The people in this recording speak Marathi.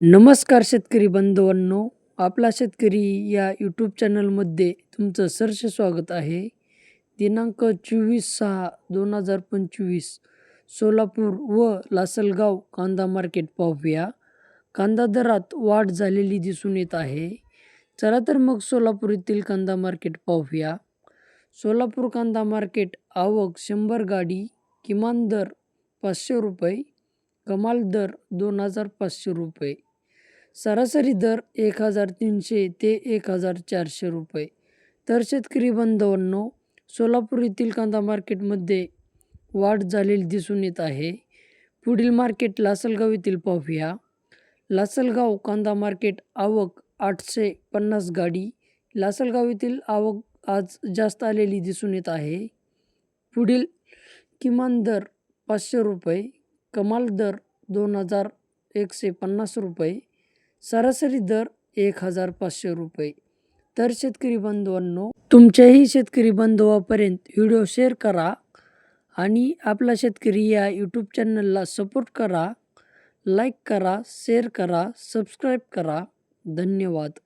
नमस्कार शेतकरी बंधूंनो आपला शेतकरी या यूट्यूब चॅनलमध्ये तुमचं सहर्ष स्वागत आहे. दिनांक चोवीस सहा दोन हजार पंचवीस सोलापूर व लासलगाव कांदा मार्केट पाहूया. कांदा दरात वाढ झालेली दिसून येत आहे. चला तर मग सोलापूर येथील कांदा मार्केट पाहूया. सोलापूर कांदा मार्केट आवक शंभर गाडी किमान दर पाचशे रुपये कमाल दर दोन हजार पाचशे रुपये. सरासरी दर एक हजार तीनशे ते एक हजार चारशे रुपये. तर शेतकरी बांधवांनो सोलापूर येथील कांदा मार्केटमध्ये वाढ झालेली दिसून येत आहे. पुढील मार्केट लासलगाव येथील पाहूया. लासलगाव कांदा मार्केट आवक आठशे पन्नास गाडी. लासलगाव येथील आवक आज जास्त आलेली दिसून येत आहे. पुढील किमान दर पाचशे रुपये कमाल दर दोन हजार एकशे पन्नास रुपये सरासरी दर एक हजार पाचशे रुपये. तर शेतकरी बंधूंनो तुमच्याही शेतकरी बंधवापर्यंत व्हिडिओ शेअर करा आणि आपला शेतकरी या यूट्यूब चॅनलला सपोर्ट करा लाईक करा शेअर करा सबस्क्राईब करा. धन्यवाद.